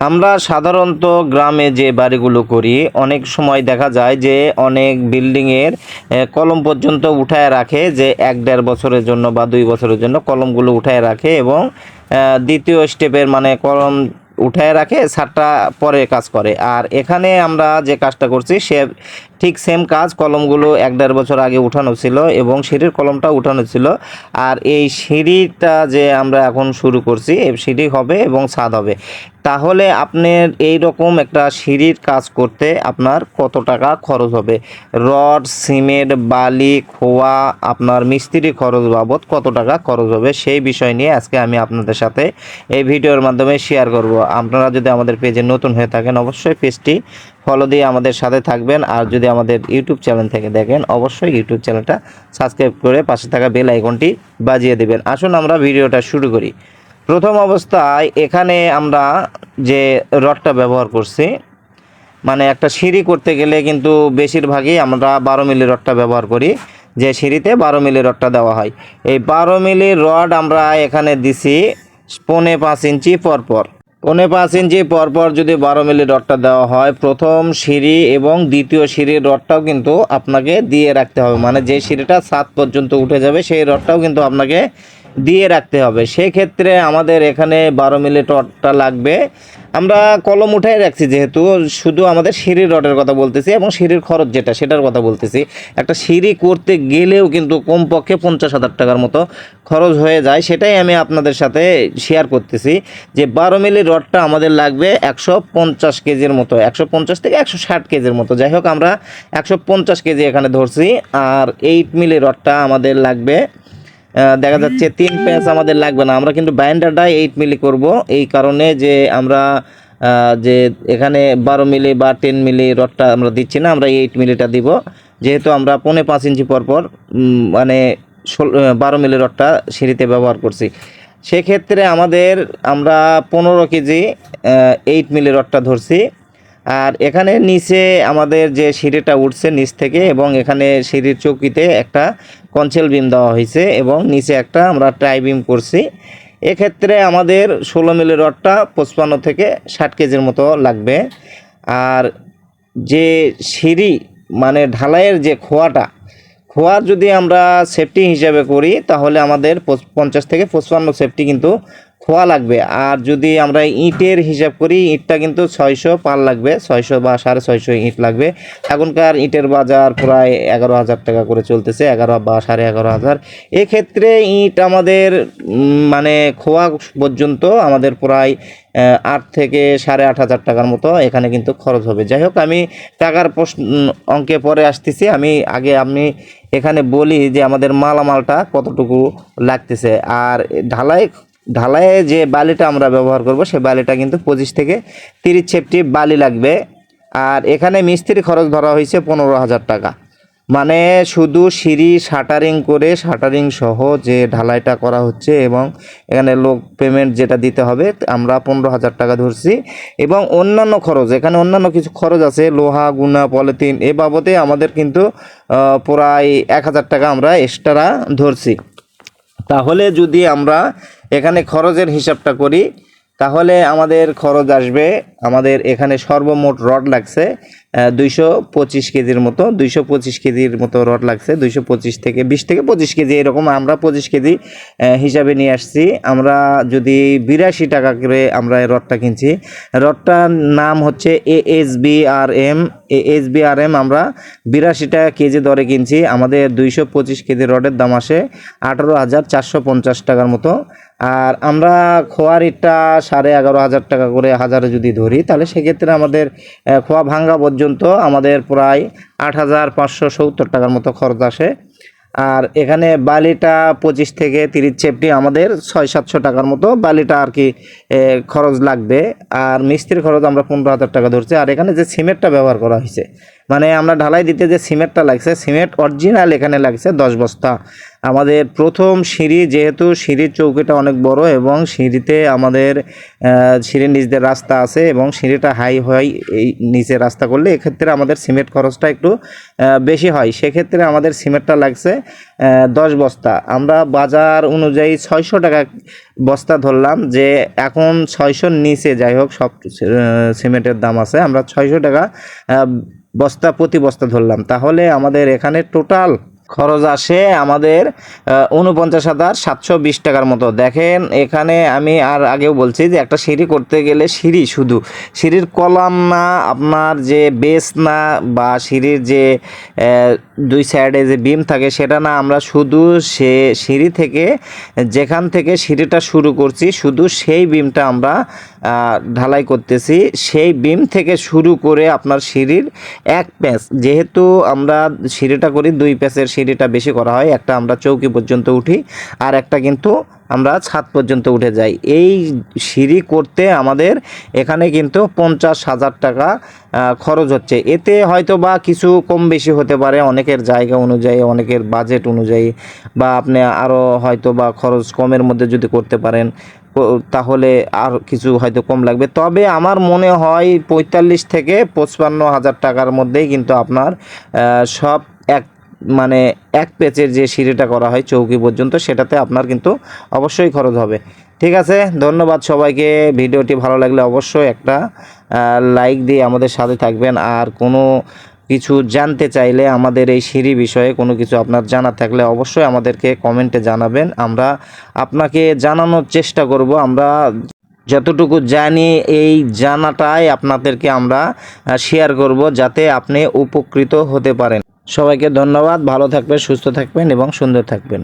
আমরা সাধারণত গ্রামে যে বাড়িগুলো করি, অনেক সময় দেখা যায় যে অনেক বিল্ডিংয়ের কলম পর্যন্ত উঠায় রাখে যে এক দেড় বছরের জন্য বা দুই বছরের জন্য কলমগুলো উঠায় রাখে এবং দ্বিতীয় স্টেপের মানে কলম উঠায় রাখে, সারটা পরে কাজ করে। আর এখানে আমরা যে কাজটা করছি, সে ঠিক সেম কাজ কলমগুলো এক দেড় বছর আগে উঠানো ছিল এবং সিঁড়ির কলমটা উঠানো ছিল। আর এই সিঁড়িটা যে আমরা এখন শুরু করছি সিঁড়ি হবে এবং ছাদ হবে। তাহলে আপনার এই রকম একটা সিঁড়ির কাজ করতে আপনার কত টাকা খরচ হবে? রড, সিমেন্ট, বালি, খোয়া, আপনার মিস্ত্রি খরচ বাবদ কত টাকা খরচ হবে? সেই বিষয় নিয়ে আজকে আমি আপনাদের সাথে এই ভিডিওর মাধ্যমে শেয়ার করব। আপনারা যদি আমাদের পেজে নতুন হয়ে থাকেন, অবশ্যই পেজটি ফলো দিয়ে আমাদের সাথে থাকবেন। আর যদি আমাদের ইউটিউব চ্যানেল থেকে দেখেন, অবশ্যই ইউটিউব চ্যানেলটা সাবস্ক্রাইব করে পাশে থাকা বেল আইকনটি বাজিয়ে দেবেন। আসুন আমরা ভিডিওটা শুরু করি। প্রথম অবস্থায় এখানে আমরা যে রডটা ব্যবহার করছি মানে একটা সিঁড়ি করতে গেলে কিন্তু বেশিরভাগই আমরা বারো মিলি রডটা ব্যবহার করি, যে সিঁড়িতে বারো মিলি রডটা দেওয়া হয়। এই বারো মিলি রড আমরা এখানে দিছি পৌনে পাঁচ ইঞ্চি পরপর। পৌনে পাঁচ ইঞ্চি, পরপর যদি বারো মিলি রডটা দেওয়া হয়, প্রথম সিঁড়ি এবং দ্বিতীয় সিঁড়ির রডটাও কিন্তু আপনাকে দিয়ে রাখতে হবে। মানে যে সিঁড়িটা সাত পর্যন্ত উঠে যাবে, সেই রডটাও কিন্তু আপনাকে দিয়ে রাখতে হবে। সেক্ষেত্রে আমাদের এখানে বারো মিলি রডটা লাগবে। আমরা কলম উঠাই রাখছি যেহেতু, শুধু আমাদের সিঁড়ির রডের কথা বলতেছি এবং সিঁড়ির খরচ যেটা, সেটার কথা বলতেছি। একটা সিঁড়ি করতে গেলেও কিন্তু কমপক্ষে পঞ্চাশ হাজার টাকার মতো খরচ হয়ে যায়। সেটাই আমি আপনাদের সাথে শেয়ার করতেছি যে বারো মিলি রডটা আমাদের লাগবে একশো পঞ্চাশ কেজির মতো, একশো পঞ্চাশ থেকে একশো ষাট কেজির মতো। যাই হোক, আমরা একশো পঞ্চাশ কেজি এখানে ধরছি আর এইট মিলি রডটা আমাদের লাগবে। দেখা যাচ্ছে তিন প্যাঁচ আমাদের লাগবে না। আমরা কিন্তু বাইন্ডারটা এইট মিলি করব। এই কারণে যে আমরা যে এখানে বারো মিলি বা টেন মিলি রডটা আমরা দিচ্ছি না, আমরা এইট মিলিটা দিব। যেহেতু আমরা পৌনে পাঁচ ইঞ্চি পর পর মানে ষোল বারো মিলি রডটা সিঁড়িতে ব্যবহার করছি। সেক্ষেত্রে আমাদের আমরা পনেরো কেজি এইট মিলি রডটা ধরছি। আর এখানে নিচে আমাদের যে সিঁড়িটা উঠছে নিচ থেকে এবং এখানে সিঁড়ির চৌকিতে একটা কঞ্চেল বিম দেওয়া হয়েছে এবং নিচে একটা আমরা ট্রাই বিম করছি। এক্ষেত্রে আমাদের ষোলো মিলি রডটা পঁচপান্ন থেকে ষাট কেজির মতো লাগবে। আর যে সিঁড়ি মানে ঢালাইয়ের যে খোয়াটা খোয়ার যদি আমরা সেফটি হিসাবে করি, তাহলে আমাদের পঞ্চাশ থেকে পঁচপান্ন সেফটি কিন্তু খোয়া লাগবে। আর যদি আমরা ইটের হিসাব করি, ইটটা কিন্তু ছয়শো পার লাগবে, ছয়শো বা সাড়ে ছয়শো ইট লাগবে। এখনকার ইটের বাজার প্রায় এগারো হাজার টাকা করে চলতেছে, এগারো বা সাড়ে এগারো হাজার। এক্ষেত্রে ইট আমাদের মানে খোয়া পর্যন্ত আমাদের প্রায় আট থেকে সাড়ে আট হাজার টাকার মতো এখানে কিন্তু খরচ হবে। যাই হোক, আমি টাকার প্রশ্ন, অঙ্কে পরে আসতেছি। আমি আগে, আমি এখানে বলি যে আমাদের মালামালটা কতটুকু লাগতেছে। আর ঢালাই ঢালাইয়ে যে বালিটা আমরা ব্যবহার করব সেই বালিটা কিন্তু পঁচিশ থেকে তিরিশ ছেপটি বালি লাগবে। আর এখানে মিস্ত্রি খরচ ধরা হয়েছে পনেরো হাজার টাকা। মানে শুধু সিঁড়ি, শাটারিং করে শাটারিং সহ যে ঢালাইটা করা হচ্ছে এবং এখানে লোক পেমেন্ট যেটা দিতে হবে, আমরা পনেরো হাজার টাকা ধরছি। এবং অন্যান্য খরচ, এখানে অন্যান্য কিছু খরচ আছে, লোহা, গুনা, পলিথিন, এ বাবদে আমাদের কিন্তু প্রায় এক হাজার টাকা আমরা এক্সট্রা ধরছি। তাহলে যদি আমরা এখানে খরচের হিসাবটা করি, তাহলে আমাদের খরচ আসবে, আমাদের এখানে সর্বমোট রড লাগছে দুইশো পঁচিশ কেজির মতো, দুইশো পঁচিশ কেজির মতো রড লাগছে, দুইশো পঁচিশ থেকে বিশ থেকে পঁচিশ কেজি, এরকম আমরা পঁচিশ কেজি হিসাবে নিয়ে আসছি। আমরা যদি বিরাশি টাকা করে আমরা এই রডটা কিনছি, রডটার নাম হচ্ছে A S B R M A S B R M আমরা বিরাশি টাকা কেজি দরে কিনছি, আমাদের দুইশো পঁচিশ কেজি রডের দাম আসে আঠারো হাজার চারশো পঞ্চাশ টাকার মতো। আর আমরা খোয়া সাড়ে এগারো হাজার টাকা করে হাজারে যদি ধরি, তাহলে সেক্ষেত্রে আমাদের খোয়া ভাঙ্গা পর্যন্ত আমাদের প্রায় আট হাজার পাঁচশো সত্তর টাকার মতো খরচ আসে। আর এখানে বালিটা পঁচিশ থেকে তিরিশ চেপটি আমাদের ছয় সাতশো টাকার মতো বালিটা আর কি খরচ লাগবে। আর মিস্ত্রির খরচ আমরা পনেরো হাজার টাকা ধরছি। আর এখানে যে সিমেন্টটা ব্যবহার করা হয়েছে মানে আমরা ঢালাই দিতে যে সিমেন্টটা লাগছে, সিমেন্ট অরিজিনাল এখানে লাগছে দশ বস্তা। আমাদের প্রথম সিঁড়ি যেহেতু সিঁড়ির চৌকিটা অনেক বড় এবং সিঁড়িতে আমাদের সিঁড়ির নিচ দিয়ে রাস্তা আছে এবং সিঁড়িটা হাই হয় এই নিচে রাস্তা করলে এক্ষেত্রে আমাদের সিমেন্ট খরচটা একটু বেশি হয়। সেক্ষেত্রে আমাদের সিমেন্টটা লাগছে দশ বস্তা। আমরা বাজার অনুযায়ী ছয়শো টাকা বস্তা ধরলাম যে এখন ছয়শোর নিচে যাই হোক সব সিমেন্টের দাম আছে। আমরা ছয়শো টাকা বস্তা প্রতি বস্তা ধরলাম। তাহলে আমাদের এখানে টোটাল খরচ আসে আমাদের উনপঞ্চাশ হাজার সাতশো বিশ টাকার মতো। দেখেন, এখানে আমি আর আগেও বলছি যে একটা সিঁড়ি করতে গেলে সিঁড়ি শুধু, সিঁড়ির কলাম না, আপনার যে বেস না বা সিঁড়ির যে দুই সাইডে যে বিম থাকে সেটা না, আমরা শুধু সে সিঁড়ি থেকে, যেখান থেকে সিঁড়িটা শুরু করছি, শুধু সেই বিমটা আমরা ঢালাই করতেছি। সেই বিম থেকে শুরু করে আপনার সিঁড়ির এক প্যাচ, যেহেতু আমরা সিঁড়িটা করি, দুই প্যাচের সিঁড়িটা বেশি করা হয়, একটা আমরা চৌকি পর্যন্ত উঠি আর একটা কিন্তু আমরা ছাদ পর্যন্ত উঠে যাই। এই সিঁড়ি করতে আমাদের এখানে কিন্তু পঞ্চাশ হাজার টাকা খরচ হচ্ছে। এতে হয়তো বা কিছু কম বেশি হতে পারে, অনেকের জায়গা অনুযায়ী, অনেকের বাজেট অনুযায়ী বা আপনি আরও হয়তো বা খরচ কমের মধ্যে যদি করতে পারেন তাহলে আর কিছু হয়তো কম লাগবে। তবে আমার মনে হয় পঁয়তাল্লিশ থেকে পঁচপান্ন হাজার টাকার মধ্যেই কিন্তু আপনার সব এক মানে এক পেচের যে সিঁড়িটা করা হয় চৌকি পর্যন্ত, সেটাতে আপনার কিন্তু অবশ্যই খরচ হবে। ঠিক আছে, ধন্যবাদ সবাইকে। ভিডিওটি ভালো লাগলে অবশ্যই একটা লাইক দিয়ে আমাদের সাথে থাকবেন। আর কোনো কিছু জানতে চাইলে আমাদের এই সিঁড়ি বিষয়ে কোনো কিছু আপনার জানা থাকলে অবশ্যই আমাদেরকে কমেন্টে জানাবেন। আমরা আপনাকে জানানোর চেষ্টা করব। আমরা যতটুকু জানি এই জানাটাই আপনাদেরকে আমরা শেয়ার করব যাতে আপনি উপকৃত হতে পারেন। সবাইকে ধন্যবাদ। ভালো থাকবেন, সুস্থ থাকবেন এবং সুন্দর থাকবেন।